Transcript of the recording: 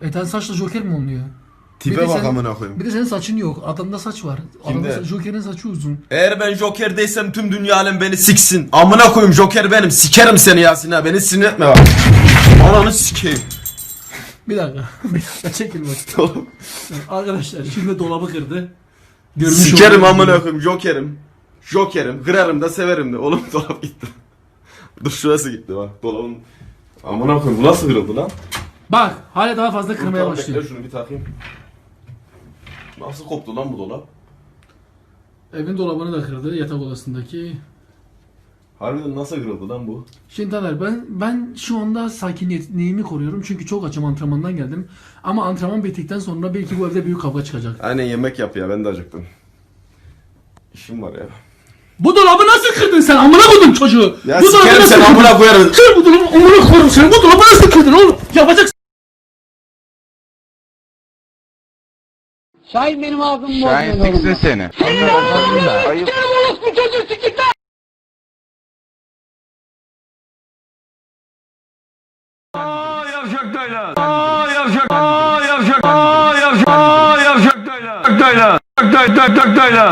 Eten saçla Joker mi oluyor? Tipe bak amına koyayım. Bir de senin saçın yok. Adamda saç var. Kimde? Adamda, Joker'in saçı uzun. Eğer ben Joker'deysem tüm dünya alem beni siksin. Amına koyayım Joker benim. Sikerim seni Yasin ha. Beni sinir etme bak. Ananı sikeyim. Bir dakika. Bir dakika çekil bak. Arkadaşlar şimdi dolabı kırdı. Görmüş Sikerim amına koyayım Joker'im. Joker'im. Kırarım da severim de. Oğlum dolap gitti. Dur şurası gitti bak. Dolabın. Amına koyayım bu nasıl kırıldı lan? Bak hala daha fazla kırmaya Tamam, başlıyor. bekle şunu bir takayım. Nasıl koptu lan bu dolap? Evin dolabını da kırdı yatak odasındaki. Harbiden nasıl kırıldı lan bu? Şimdi Taner ben ben şu anda sakinliğimi koruyorum çünkü çok açım antrenmandan geldim. Ama antrenman bittikten sonra belki bu evde büyük kavga çıkacak. Aynen yemek yap ya ben de acıktım. İşim var ya. Bu dolabı nasıl kırdın sen? Amına koydum çocuğu. Ya bu sikerim nasıl seni kırdın? amına koyarım. Kır bu dolabı amına koyarım seni. Bu dolabı nasıl kırdın oğlum? Yapacaksın. Şahin benim ağzım bozmuyor Şahin siksin seni. Ayıp. Yavşak Taylan. Aa yavşak. Aa yavşak. Aa yavşak. Aa yavşak Taylan. Taylan. Tak tak tak Taylan.